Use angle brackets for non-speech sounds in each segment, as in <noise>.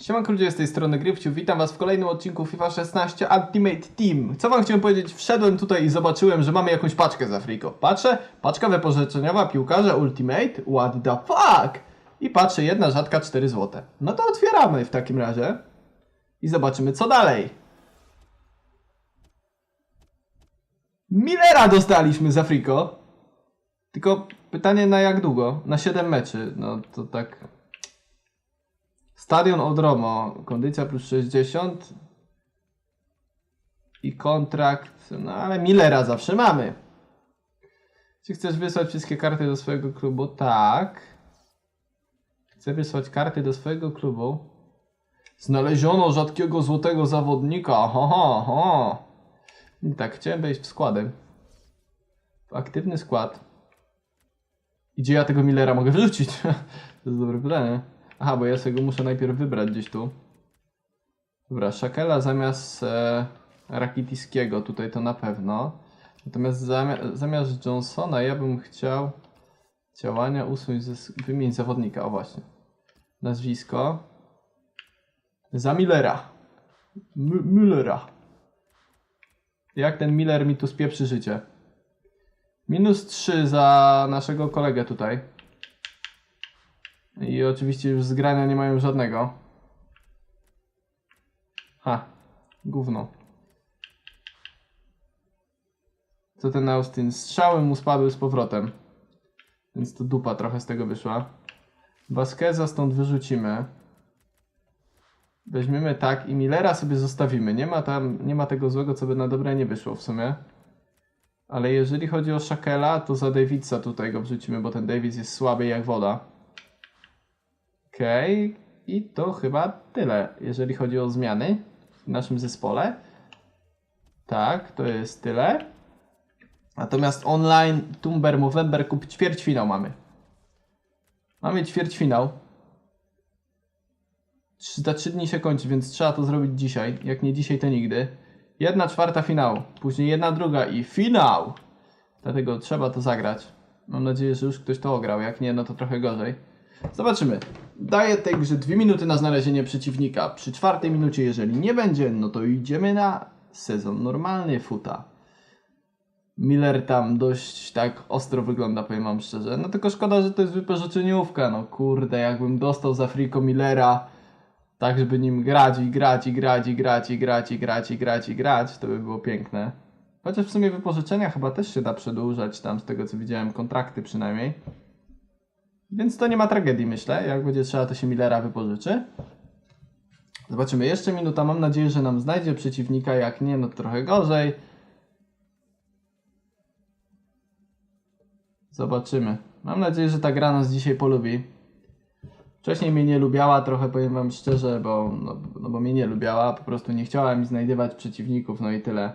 Siemanko ludzie, z tej strony Grypciu, witam was w kolejnym odcinku FIFA 16 Ultimate Team. Co wam chciałem powiedzieć, wszedłem tutaj i zobaczyłem, że mamy jakąś paczkę z Afriko. Patrzę, paczka wypożyczeniowa piłkarza Ultimate, what the fuck? I patrzę, jedna rzadka 4 zł. No to otwieramy w takim razie i zobaczymy co dalej. Millera dostaliśmy z Afriko. Tylko pytanie na jak długo? Na 7 meczy, no to tak... Stadion Odromo, kondycja plus 60 i kontrakt, no ale Millera zawsze mamy. Czy chcesz wysłać wszystkie karty do swojego klubu? Tak. Chcę wysłać karty do swojego klubu. Znaleziono rzadkiego złotego zawodnika. Ho, ho, ho. I tak, chciałem wejść w składem. W aktywny skład. Gdzie ja tego Millera mogę wrzucić? <laughs> to jest dobre pytanie. Aha, bo ja sobie go muszę najpierw wybrać gdzieś tu. Dobra, Shakela zamiast e, Rakitiskiego, tutaj to na pewno. Natomiast zamia zamiast Johnsona ja bym chciał działania usunąć, ze, zawodnika, o właśnie. Nazwisko. Za Millera. M Müllera. Jak ten Miller mi tu spieprzy życie. Minus 3 za naszego kolegę tutaj. I oczywiście już zgrania nie mają żadnego. Ha, gówno. Co ten Austin? Strzały mu spadły z powrotem. Więc to dupa trochę z tego wyszła. Vasqueza stąd wyrzucimy. Weźmiemy tak i Millera sobie zostawimy. Nie ma tam, nie ma tego złego, co by na dobre nie wyszło w sumie. Ale jeżeli chodzi o Shakela, to za Davidsa tutaj go wrzucimy, bo ten Davids jest słaby jak woda. Okej, okay. i to chyba tyle, jeżeli chodzi o zmiany w naszym zespole. Tak, to jest tyle. Natomiast online Tumber Movember kup ćwierćfinał mamy. Mamy ćwierćfinał. Trzy- Za 3 dni się kończy, więc trzeba to zrobić dzisiaj. Jak nie dzisiaj, to nigdy. Jedna czwarta finału, później jedna druga i finał! Dlatego trzeba to zagrać. Mam nadzieję, że już ktoś to ograł. Jak nie, no to trochę gorzej. Zobaczymy. Daję tej grze 2 minuty na znalezienie przeciwnika. Przy czwartej minucie, jeżeli nie będzie, no to idziemy na sezon normalny futa. Miller tam dość tak ostro wygląda, powiem wam szczerze. No tylko szkoda, że to jest wypożyczeniówka. No kurde, jakbym dostał za Frico Millera, tak żeby nim grać i grać i grać i grać i grać i grać i grać i grać, to by było piękne. Chociaż w sumie wypożyczenia chyba też się da przedłużać tam z tego co widziałem, kontrakty przynajmniej. Więc to nie ma tragedii, myślę. Jak będzie trzeba, to się Millera wypożyczy. Zobaczymy. Jeszcze minuta. Mam nadzieję, że nam znajdzie przeciwnika. Jak nie, no trochę gorzej. Zobaczymy. Mam nadzieję, że ta gra nas dzisiaj polubi. Wcześniej mnie nie lubiała, trochę powiem wam szczerze, bo, no, no bo mnie nie lubiała. Po prostu nie chciała mi znajdywać przeciwników, no i tyle.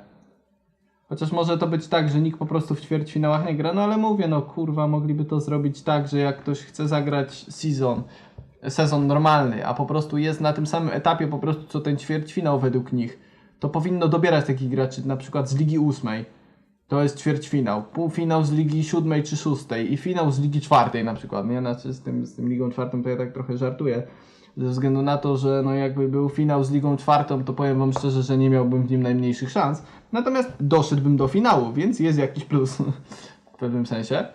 Chociaż może to być tak, że nikt po prostu w ćwierćfinałach nie gra, no ale mówię, no kurwa, mogliby to zrobić tak, że jak ktoś chce zagrać sezon, sezon normalny, a po prostu jest na tym samym etapie po prostu co ten ćwierćfinał według nich, to powinno dobierać takich graczy, na przykład z Ligi Ósmej. To jest ćwierćfinał, półfinał z Ligi Siódmej czy Szóstej i finał z Ligi Czwartej na przykład, nie? Znaczy z tym, z tym Ligą Czwartą to ja tak trochę żartuję, ze względu na to, że no jakby był finał z Ligą Czwartą, to powiem wam szczerze, że nie miałbym w nim najmniejszych szans. Natomiast doszedłbym do finału, więc jest jakiś plus <laughs> w pewnym sensie.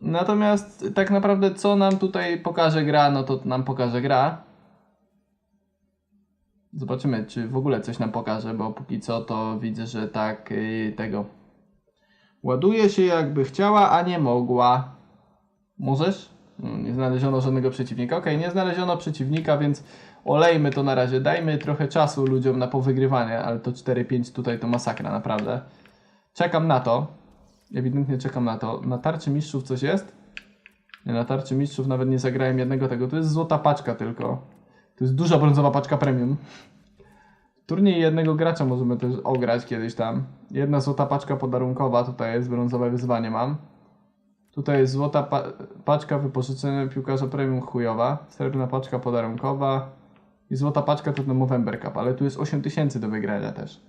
Natomiast tak naprawdę co nam tutaj pokaże gra, no to nam pokaże gra. Zobaczymy, czy w ogóle coś nam pokaże, bo póki co to widzę, że tak yy, tego. Ładuje się jakby chciała, a nie mogła. Możesz? No, Nie znaleziono żadnego przeciwnika. Okej, nie znaleziono przeciwnika, więc olejmy to na razie. Dajmy trochę czasu ludziom na powygrywanie, ale to 4-5 tutaj to masakra, naprawdę. Czekam na to. Ewidentnie czekam na to. Na tarczy mistrzów coś jest? Nie, na tarczy mistrzów nawet nie zagrałem jednego tego. To jest złota paczka tylko. To jest duża brązowa paczka premium. Turniej jednego gracza możemy też ograć kiedyś tam. Jedna złota paczka podarunkowa, tutaj jest brązowe wyzwanie mam. Tutaj jest złota pa paczka wypożyczenia piłkarza premium chujowa, srebrna paczka podarunkowa i złota paczka to ten Movember Cup, ale tu jest 8000 do wygrania też.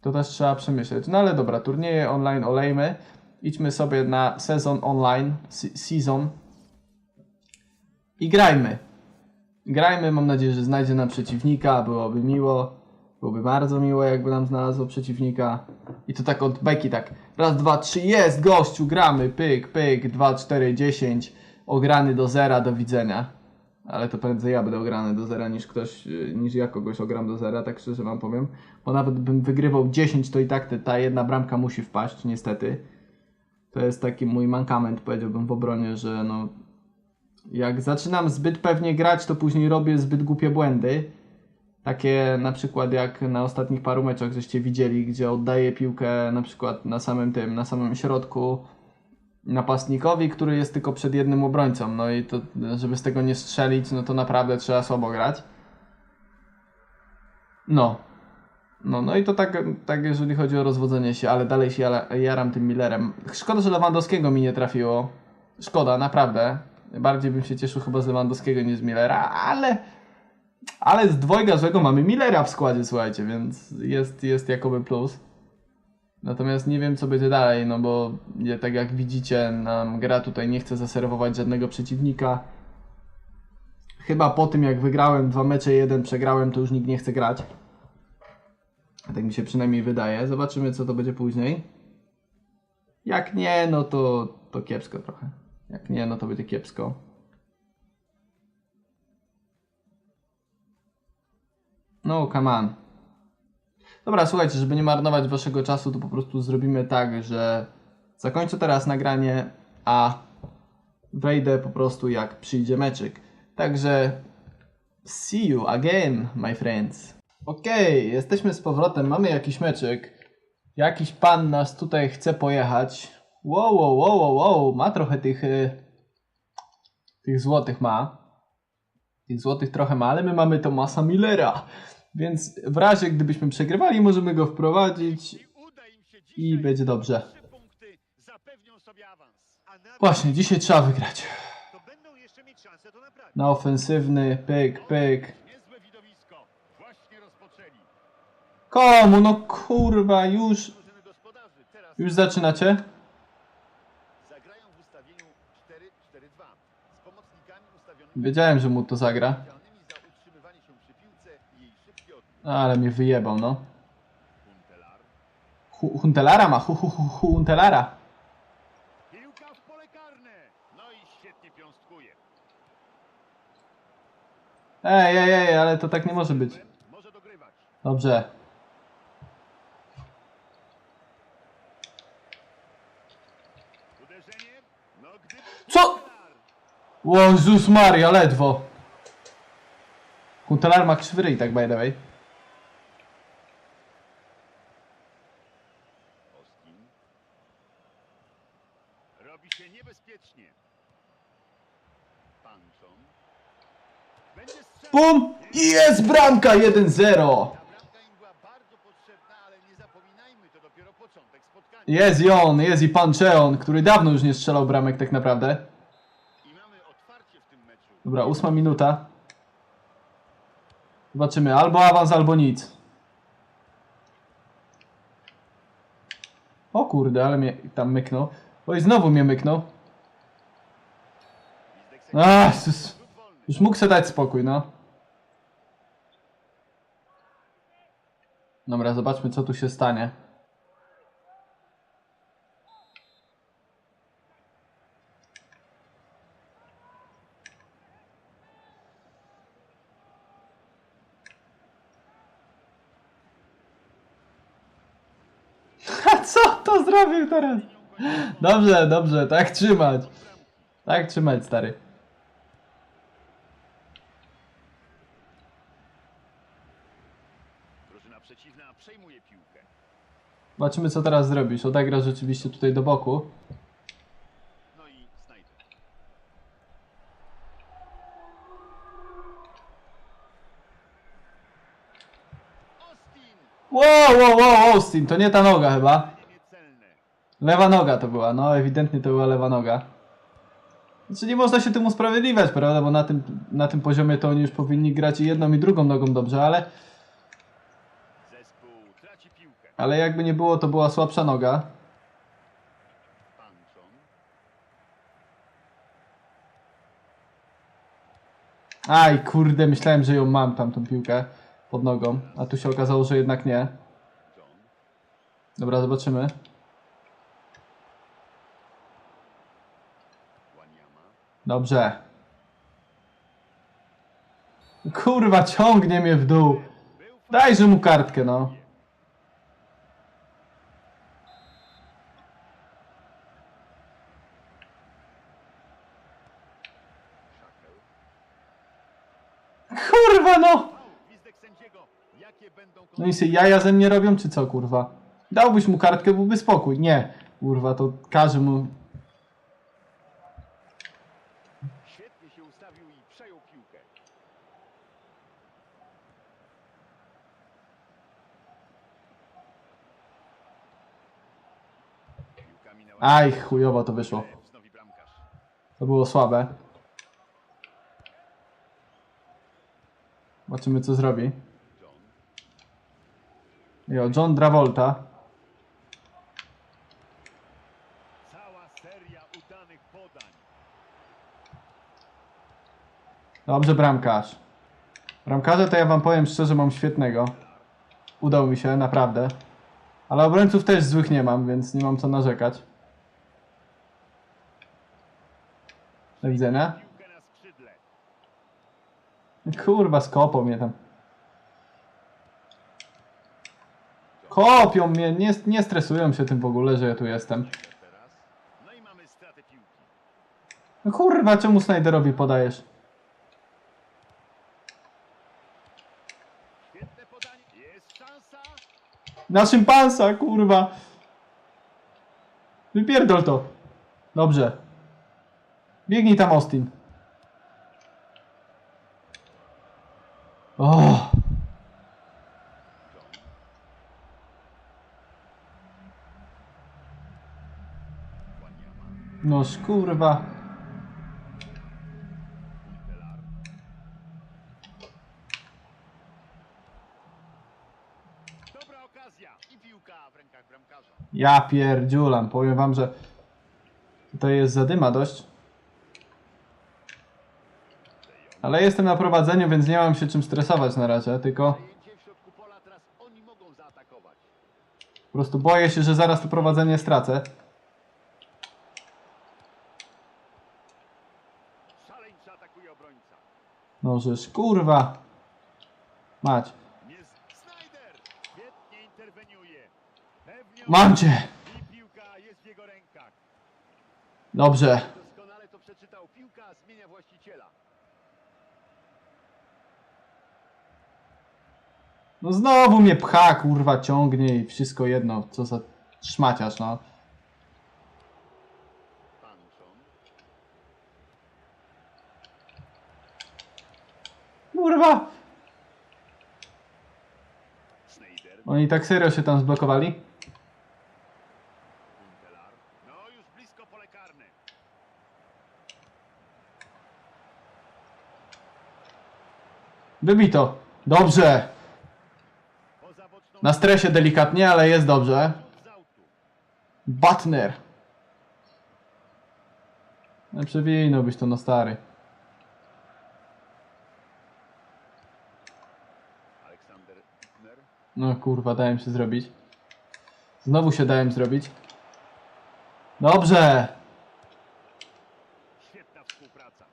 To też trzeba przemyśleć. No ale dobra, turnieje online olejmy. Idźmy sobie na sezon online, se- season i grajmy. grajmy, mam nadzieję, że znajdzie nam przeciwnika, byłoby miło. Byłoby bardzo miło, jakby nam znalazło przeciwnika. I to tak od beki, tak. Raz, dwa, trzy, jest, gościu, gramy, pyk, pyk, dwa, cztery, dziesięć. Ograny do zera, do widzenia. Ale to prędzej ja będę ograny do zera niż ktoś, yy, niż ja kogoś ogram do zera, tak szczerze wam powiem. Bo nawet bym wygrywał 10, to i tak te, ta jedna bramka musi wpaść, niestety. To jest taki mój mankament, powiedziałbym w obronie, że no... Jak zaczynam zbyt pewnie grać, to później robię zbyt głupie błędy. Takie na przykład jak na ostatnich paru meczach, żeście widzieli, gdzie oddaję piłkę na przykład na samym tym, na samym środku napastnikowi, który jest tylko przed jednym obrońcą. No i to, żeby z tego nie strzelić, no to naprawdę trzeba słabo grać. No. No, no i to tak, tak jeżeli chodzi o rozwodzenie się, ale dalej się jara- jaram tym Millerem. Szkoda, że Lewandowskiego mi nie trafiło. Szkoda, naprawdę. Bardziej bym się cieszył chyba z Lewandowskiego niż z Millera, ale ale z dwojga złego mamy Millera w składzie, słuchajcie, więc jest, jest jakoby plus. Natomiast nie wiem, co będzie dalej, no bo nie, tak jak widzicie, nam gra tutaj nie chce zaserwować żadnego przeciwnika. Chyba po tym, jak wygrałem dwa mecze, jeden przegrałem, to już nikt nie chce grać. Tak mi się przynajmniej wydaje. Zobaczymy, co to będzie później. Jak nie, no to, to kiepsko trochę. Jak nie, no to będzie kiepsko. No, come on. Dobra, słuchajcie, żeby nie marnować waszego czasu, to po prostu zrobimy tak, że zakończę teraz nagranie, a wejdę po prostu jak przyjdzie meczyk. Także see you again, my friends. Okej, jesteśmy z powrotem, mamy jakiś meczyk. Jakiś pan nas tutaj chce pojechać. Wow, wow, wow, wow, wow. ma trochę tych, y, tych złotych ma. Tych złotych trochę ma, ale my mamy Tomasa Millera. Więc w razie gdybyśmy przegrywali, możemy go wprowadzić I będzie dobrze. Właśnie, dzisiaj trzeba wygrać. Na ofensywny, pyk, pyk. Komu? No kurwa, już, już zaczynacie? zagrają w ustawieniu 4-4-2 z pomocnikami ustawionymi Wiedziałem, że mu to zagra. odpowiedzialnymi za utrzymywanie się przy piłce i jej szybki odbiór. Ale mnie wyjebał, no. Huntelar. Hu- Huntelara ma, hu, hu, hu, Huntelara. Piłka w pole karne. No i świetnie piąstkuje. Ej, ej, ej, ale to tak nie może być. Może dogrywać. Dobrze. Uderzenie. No gdyby... Co? Maria, ledwo. Huntelar ma krzywy ryj, tak by the way. Oskin. Robi się niebezpiecznie. Panczon. Będzie strzał. Bum! I jest bramka 1-0. Ta bramka im była bardzo potrzebna, ale nie zapominajmy, to dopiero początek spotkania. Jest i on, jest i Pancheon, który dawno już nie strzelał bramek tak naprawdę. Dobra, ósma minuta. Zobaczymy, albo awans, albo nic. O kurde, ale mnie tam myknął. Oj, znowu mnie myknął. Ach. Już mógł sobie dać spokój, no. Dobra, zobaczmy co tu się stanie. <laughs> Co to zrobił teraz? Dobrze, dobrze, tak trzymać. Tak trzymać, stary. Zobaczymy co teraz zrobisz. Odegra rzeczywiście tutaj do boku. Wow, wow, wow, Austin, to nie ta noga chyba. Lewa noga to była, no ewidentnie to była lewa noga. Znaczy nie można się tym usprawiedliwiać, prawda, bo na tym, na tym poziomie to oni już powinni grać i jedną i drugą nogą dobrze, ale. Ale jakby nie było, to była słabsza noga. Aj, kurde, myślałem, że ją mam tam tą piłkę pod nogą, a tu się okazało, że jednak nie. Dobra, zobaczymy. Dobrze. Kurwa, ciągnie mnie w dół. Dajże mu kartkę, no. Szakel. Kurwa, no! Faul. Gwizdek sędziego. Jakie będą No i się jaja ze mnie robią, czy co, kurwa? Dałbyś mu kartkę, byłby spokój. Nie, kurwa, to każe mu... Świetnie się ustawił i przejął piłkę. Piłka minęła. Aj, chujowo to wyszło. Wznowi bramkarz. To było słabe. Zobaczymy, co zrobi. Jo, John Travolta. Cała seria udanych podań. Dobrze, bramkarz. Bramkarza to ja wam powiem szczerze, mam świetnego. Udał mi się, naprawdę. Ale obrońców też złych nie mam, więc nie mam co narzekać. Do widzenia. Kurwa, skopą mnie tam. Kopią mnie, nie, nie stresują się tym w ogóle, że ja tu jestem. No kurwa, czemu Snyderowi podajesz? Na szympansa, kurwa. Wypierdol to. Dobrze. Biegnij tam, Austin. O, John. Wanyama. noż kurwa. Delar. Dobra okazja. I piłka w rękach bramkarza. Ja pierdziulam. Powiem wam, że tutaj jest zadyma dość. Ale jestem na prowadzeniu, więc nie mam się czym stresować na razie, tylko po prostu boję się, że zaraz to prowadzenie stracę. możesz, kurwa. Mać. Mam cię. Dobrze. No znowu mnie pcha, kurwa, ciągnie i wszystko jedno, co za szmaciarz, no. Oni tak serio się tam zblokowali? Wybito. Dobrze. Na stresie delikatnie, ale jest dobrze. Butner. Przewinąłbyś to na stary. Aleksander Ner. No kurwa, dałem się zrobić. Znowu się dałem zrobić. Dobrze. Świetna współpraca.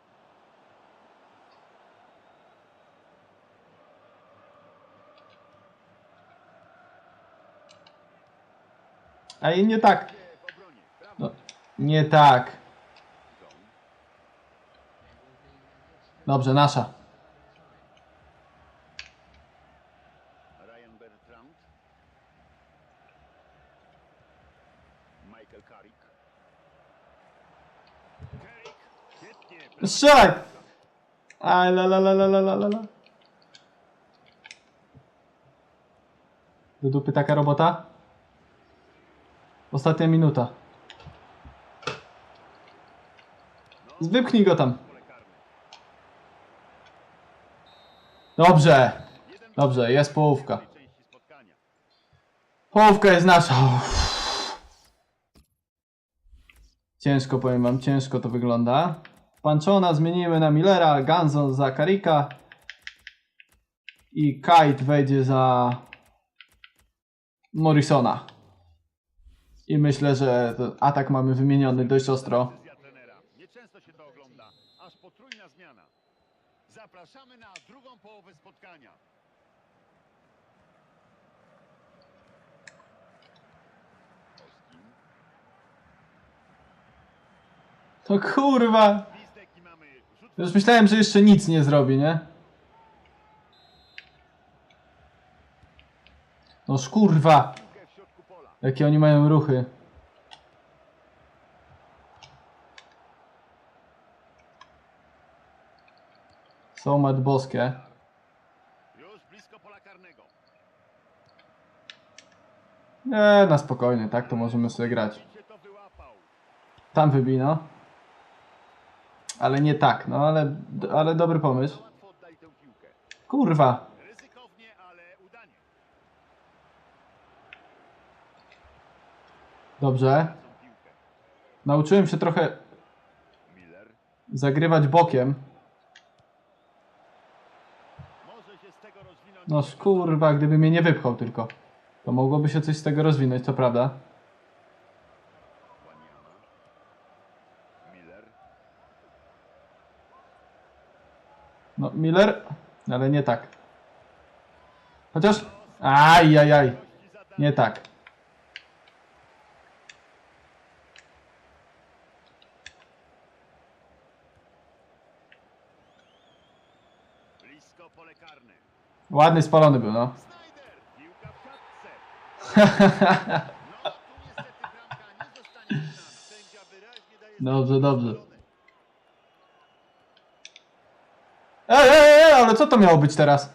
A i nie tak. W obronie. Brawo. No, nie tak. Dobrze, nasza. Strzelaj! Aj, la, la, la, la, la, la, la. Do dupy taka robota? Ostatnia minuta. Wypchnij go tam. Dobrze. Dobrze, jest połówka. Połówka jest nasza. Uff. Ciężko powiem wam, ciężko to wygląda. Panczona zmienimy na Millera, Ganzon za Karika i Kite wejdzie za Morrisona. I myślę, że atak mamy wymieniony dość ostro. To zmiana. Zapraszamy na drugą połowę spotkania. To kurwa! Listek i mamy rzut Już myślałem, że jeszcze nic nie zrobi, nie? No kurwa! piłkę w środku pola. Jakie oni mają ruchy. Są mat boskie. Nie, na spokojnie, tak to możemy sobie grać. Tam wybino. Ale nie tak, no ale, ale dobry pomysł. Kurwa. Dobrze. Nauczyłem się trochę zagrywać bokiem. No kurwa, gdyby mnie nie wypchał tylko. To mogłoby się coś z tego rozwinąć, to prawda. Wanyama. Miller. No, Miller, ale nie tak. Chociaż. Aj, aj, aj. Nie tak. Ładny spalony był, no. Snyder. Piłka <laughs> w siatce. No, tu niestety bramka nie zostanie uznana. Sędzia wyraźnie daje Dobrze, znak dobrze. zadowolony. Ej, ej, ej, ale co to miało być teraz?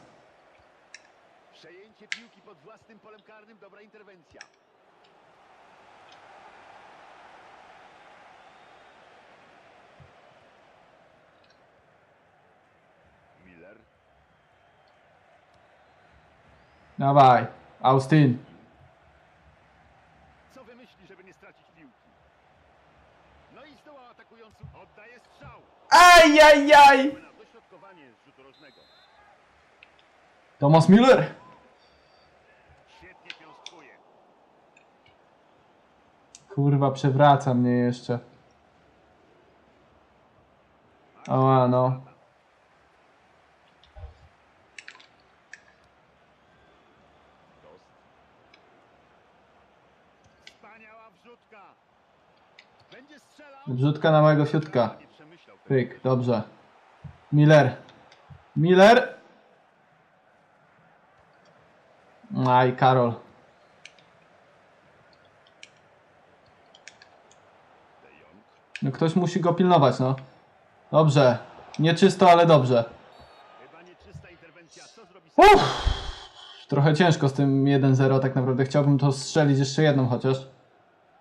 Przejęcie piłki pod własnym polem karnym. Dobra interwencja. Miller. Dawaj, Austin. Co wymyśli, żeby nie stracić piłki? No i zdołał atakujący. Oddaje strzał. Aj, aj, aj. Na dośrodkowanie z rzutu rożnego. Thomas piąstkuje. Kurwa, przewraca mnie jeszcze. Ała, no. Wrzutka. Na mojego fiutka. Pyk, dobrze. Miller. Miller. Aj, Karol. De Jong. No ktoś musi go pilnować, no. Dobrze. Nieczysto, ale dobrze. Uff. Trochę ciężko z tym 1-0 tak naprawdę. Chciałbym to strzelić jeszcze jedną chociaż.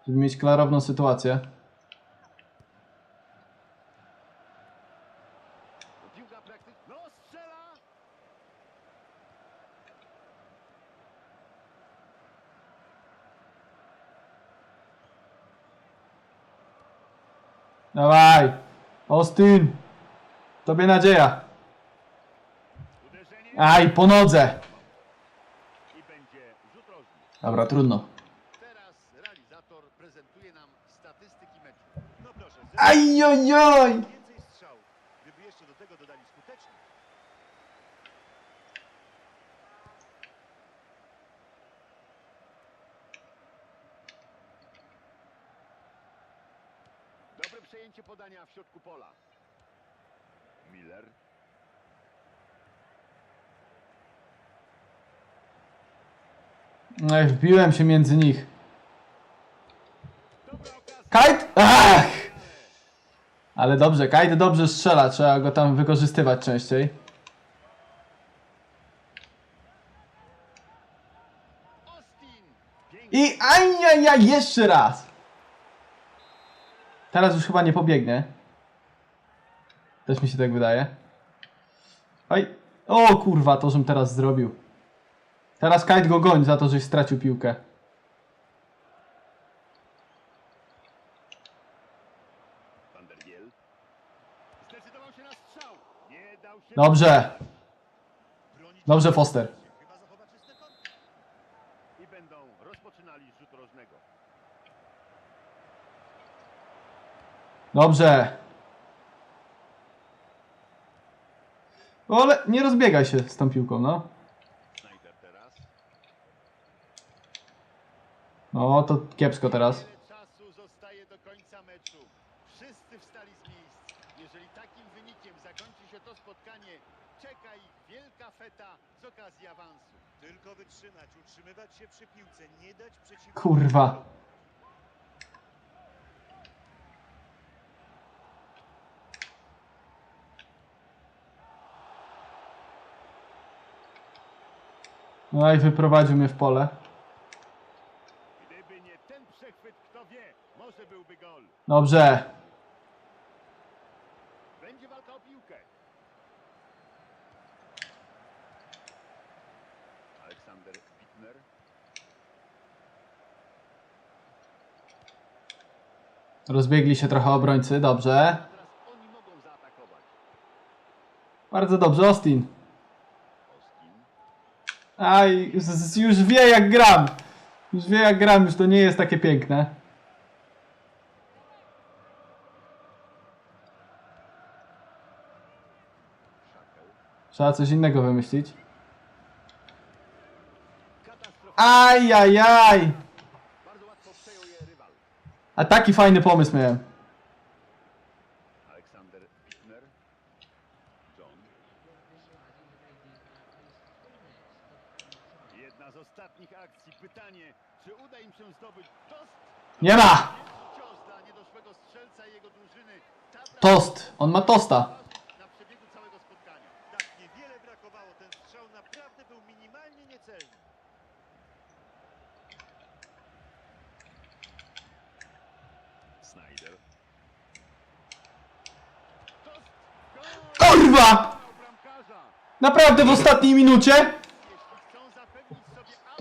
Żeby mieć klarowną sytuację. Piłka praktycznie. No strzela. Dawaj. Austin. Tobie nadzieja. Aj, po nodze. Dobra, trudno. Teraz realizator prezentuje nam statystyki oj, oj. więcej strzałów. Gdyby jeszcze do tego dodali skuteczność. Dobre przejęcie podania w środku pola. Miller. Ej, wbiłem się między nich. Kite! Ach! Ale dobrze, Kite dobrze strzela, trzeba go tam wykorzystywać częściej. I ajajaj, jeszcze raz! Teraz już chyba nie pobiegnie. Też mi się tak wydaje. Oj. O kurwa, to żem teraz zrobił. Teraz Kite go goń za to, żeś stracił piłkę. Dobrze. Dobrze, Foster. I będą rozpoczynali z rzutu rożnego. Dobrze. O, Ale nie rozbiegaj się z tą piłką, no. No, to kiepsko teraz. Kurwa. No i wyprowadził mnie w pole. Gdyby nie ten przechwyt, kto wie, może byłby gol. Dobrze. Będzie walka o piłkę. Aleksander Wittner. Rozbiegli się trochę obrońcy, dobrze. Bardzo dobrze, Austin. Aj, już wie jak gram. Już wie jak gram, już to nie jest takie piękne. Trzeba coś innego wymyślić. Ajajaj! A taki fajny pomysł miałem. Aleksander Wittner. John. Jedna z ostatnich akcji. Pytanie, czy uda im się zdobyć tost? Nie ma! Cios dla niedoszłego strzelca i jego drużyny. Ta Tost. On ma tosta. Na przebiegu całego spotkania. Tak niewiele brakowało. Ten strzał naprawdę był minimalnie niecelny. Snyder. Tost. Gol! Kurwa! Bramkarza. Naprawdę w ostatniej minucie?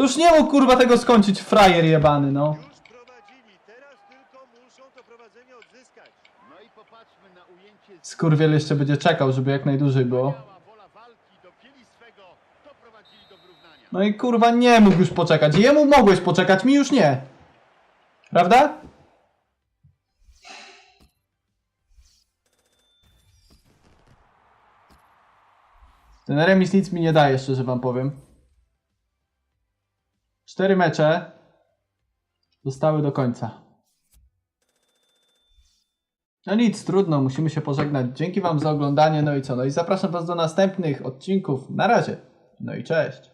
To już nie mógł kurwa tego skończyć, frajer jebany, no. Już prowadzili, teraz tylko muszą to prowadzenie odzyskać. No i popatrzmy na ujęcie z Skurwiel jeszcze będzie czekał, żeby jak najdłużej było. Wspaniała wola walki, dopięli swego, doprowadzili do wyrównania. No i kurwa nie mógł już poczekać. Jemu mogłeś poczekać, mi już nie. Prawda? Ten remis nic mi nie daje, szczerze wam powiem. Cztery mecze zostały do końca. No nic, trudno, musimy się pożegnać. Dzięki wam za oglądanie, no i co? No i zapraszam was do następnych odcinków. Na razie. No i cześć.